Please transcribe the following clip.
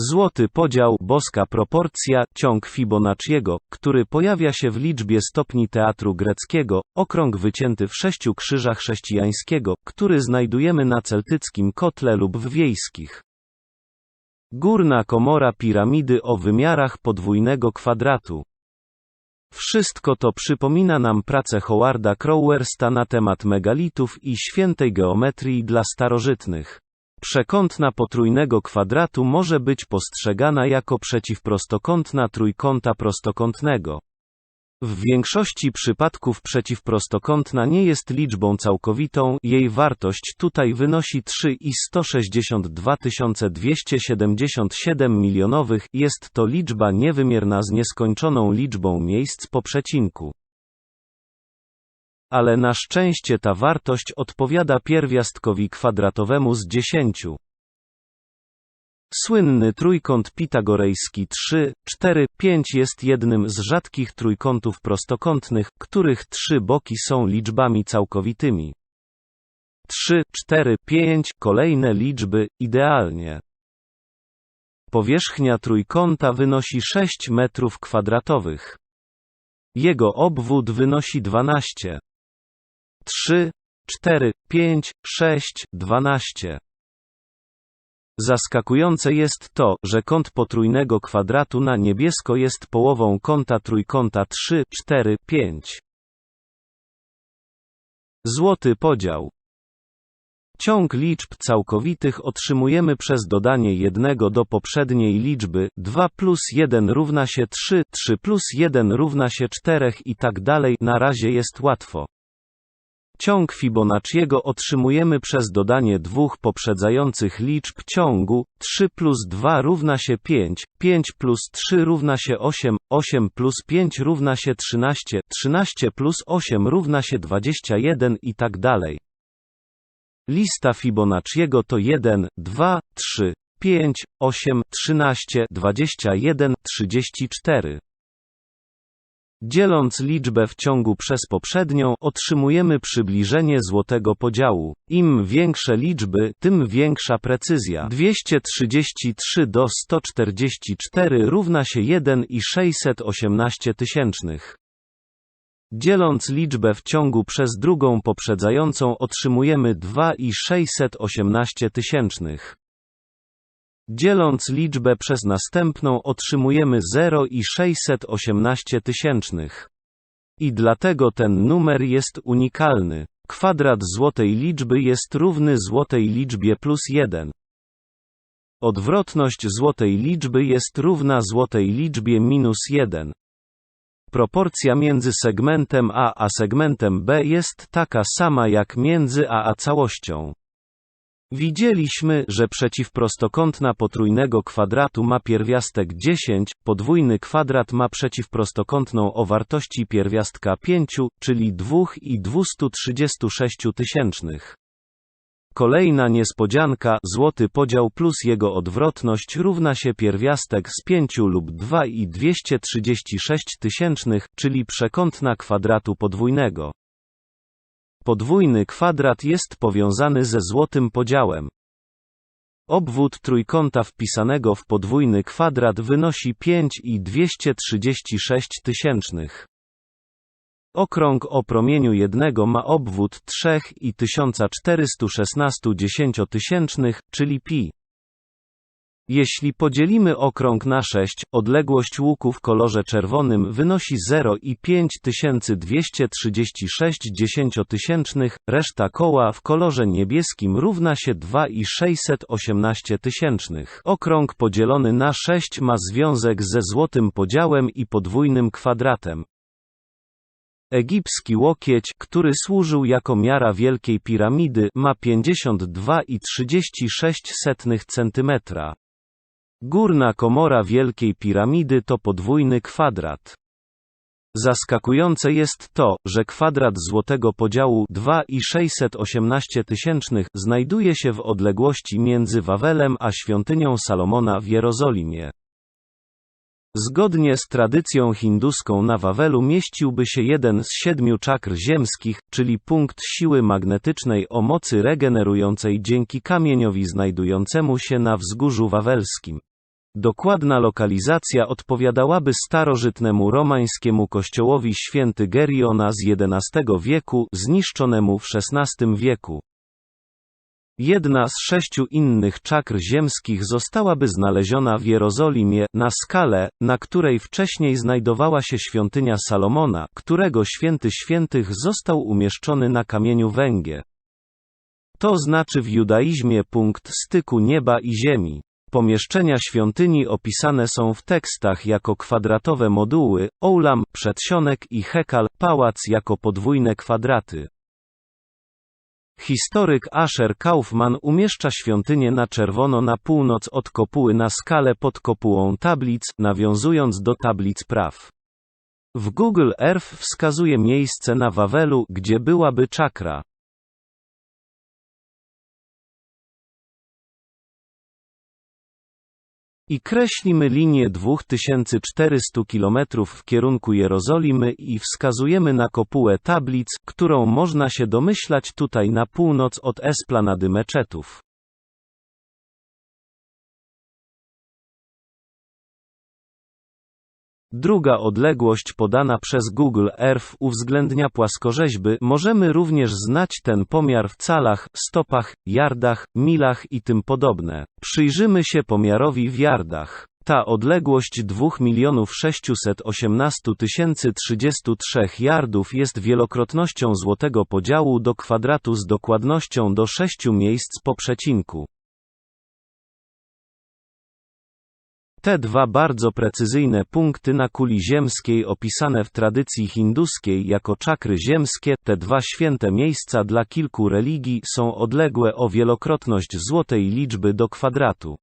Złoty podział, boska proporcja, ciąg Fibonacciego, który pojawia się w liczbie stopni teatru greckiego, okrąg wycięty w sześciu krzyżach chrześcijańskiego, który znajdujemy na celtyckim kotle lub w wiejskich. Górna komora piramidy o wymiarach podwójnego kwadratu. Wszystko to przypomina nam pracę Howarda Crowersta na temat megalitów i świętej geometrii dla starożytnych. Przekątna potrójnego kwadratu może być postrzegana jako przeciwprostokątna trójkąta prostokątnego. W większości przypadków przeciwprostokątna nie jest liczbą całkowitą, jej wartość tutaj wynosi 3 i 162 277 milionowych, jest to liczba niewymierna z nieskończoną liczbą miejsc po przecinku. Ale na szczęście ta wartość odpowiada pierwiastkowi kwadratowemu z 10. Słynny trójkąt pitagorejski 3, 4, 5 jest jednym z rzadkich trójkątów prostokątnych, których trzy boki są liczbami całkowitymi. 3, 4, 5 kolejne liczby, idealnie. Powierzchnia trójkąta wynosi 6 metrów kwadratowych. Jego obwód wynosi 12. 3, 4, 5, 6, 12. Zaskakujące jest to, że kąt potrójnego kwadratu na niebiesko jest połową kąta trójkąta 3, 4, 5. Złoty podział. Ciąg liczb całkowitych otrzymujemy przez dodanie jednego do poprzedniej liczby, 2 plus 1 równa się 3, 3 plus 1 równa się 4 i tak dalej, na razie jest łatwo. Ciąg Fibonacciego otrzymujemy przez dodanie dwóch poprzedzających liczb ciągu, 3 plus 2 równa się 5, 5 plus 3 równa się 8, 8 plus 5 równa się 13, 13 plus 8 równa się 21 i tak dalej. Lista Fibonacciego to 1, 2, 3, 5, 8, 13, 21, 34. Dzieląc liczbę w ciągu przez poprzednią, otrzymujemy przybliżenie złotego podziału. Im większe liczby, tym większa precyzja. 233 do 144 równa się 1,618 tysięcznych. Dzieląc liczbę w ciągu przez drugą poprzedzającą otrzymujemy 2,618 tysięcznych. Dzieląc liczbę przez następną otrzymujemy 0,618 tysięcznych. I dlatego ten numer jest unikalny. Kwadrat złotej liczby jest równy złotej liczbie plus 1. Odwrotność złotej liczby jest równa złotej liczbie minus 1. Proporcja między segmentem A a segmentem B jest taka sama jak między A a całością. Widzieliśmy, że przeciwprostokątna potrójnego kwadratu ma pierwiastek 10, podwójny kwadrat ma przeciwprostokątną o wartości pierwiastka 5, czyli 2 i 236 tysięcznych. Kolejna niespodzianka, złoty podział plus jego odwrotność równa się pierwiastek z 5 lub 2 i 236 tysięcznych, czyli przekątna kwadratu podwójnego. Podwójny kwadrat jest powiązany ze złotym podziałem. Obwód trójkąta wpisanego w podwójny kwadrat wynosi 5 i 236 tysięcznych. Okrąg o promieniu jednego ma obwód 3 i 1416 dziesięciotysięcznych, czyli pi. Jeśli podzielimy okrąg na 6, odległość łuku w kolorze czerwonym wynosi 0,5236 dziesięciotysięcznych, reszta koła w kolorze niebieskim równa się 2,618 tysięcznych. Okrąg podzielony na 6 ma związek ze złotym podziałem i podwójnym kwadratem. Egipski łokieć, który służył jako miara Wielkiej Piramidy, ma 52,36 cm. Górna komora Wielkiej Piramidy to podwójny kwadrat. Zaskakujące jest to, że kwadrat złotego podziału 2,618 tysięcznych znajduje się w odległości między Wawelem a świątynią Salomona w Jerozolimie. Zgodnie z tradycją hinduską na Wawelu mieściłby się jeden z siedmiu czakr ziemskich, czyli punkt siły magnetycznej o mocy regenerującej dzięki kamieniowi znajdującemu się na wzgórzu wawelskim. Dokładna lokalizacja odpowiadałaby starożytnemu romańskiemu kościołowi święty Geriona z XI wieku, zniszczonemu w XVI wieku. Jedna z sześciu innych czakr ziemskich zostałaby znaleziona w Jerozolimie, na skale, na której wcześniej znajdowała się świątynia Salomona, którego święty świętych został umieszczony na kamieniu węgie. To znaczy w judaizmie punkt styku nieba i ziemi. Pomieszczenia świątyni opisane są w tekstach jako kwadratowe moduły, oulam, przedsionek i hekal, pałac jako podwójne kwadraty. Historyk Asher Kaufman umieszcza świątynię na czerwono na północ od kopuły na skalę pod kopułą tablic, nawiązując do tablic praw. W Google Earth wskazuje miejsce na Wawelu, gdzie byłaby czakra. I kreślimy linię 2400 km w kierunku Jerozolimy i wskazujemy na kopułę tablic, którą można się domyślać tutaj na północ od esplanady meczetów. Druga odległość podana przez Google Earth uwzględnia płaskorzeźby. Możemy również znać ten pomiar w calach, stopach, yardach, milach i tym podobne. Przyjrzymy się pomiarowi w yardach. Ta odległość 2 618 033 yardów jest wielokrotnością złotego podziału do kwadratu z dokładnością do 6 miejsc po przecinku. Te dwa bardzo precyzyjne punkty na kuli ziemskiej opisane w tradycji hinduskiej jako czakry ziemskie, te dwa święte miejsca dla kilku religii są odległe o wielokrotność złotej liczby do kwadratu.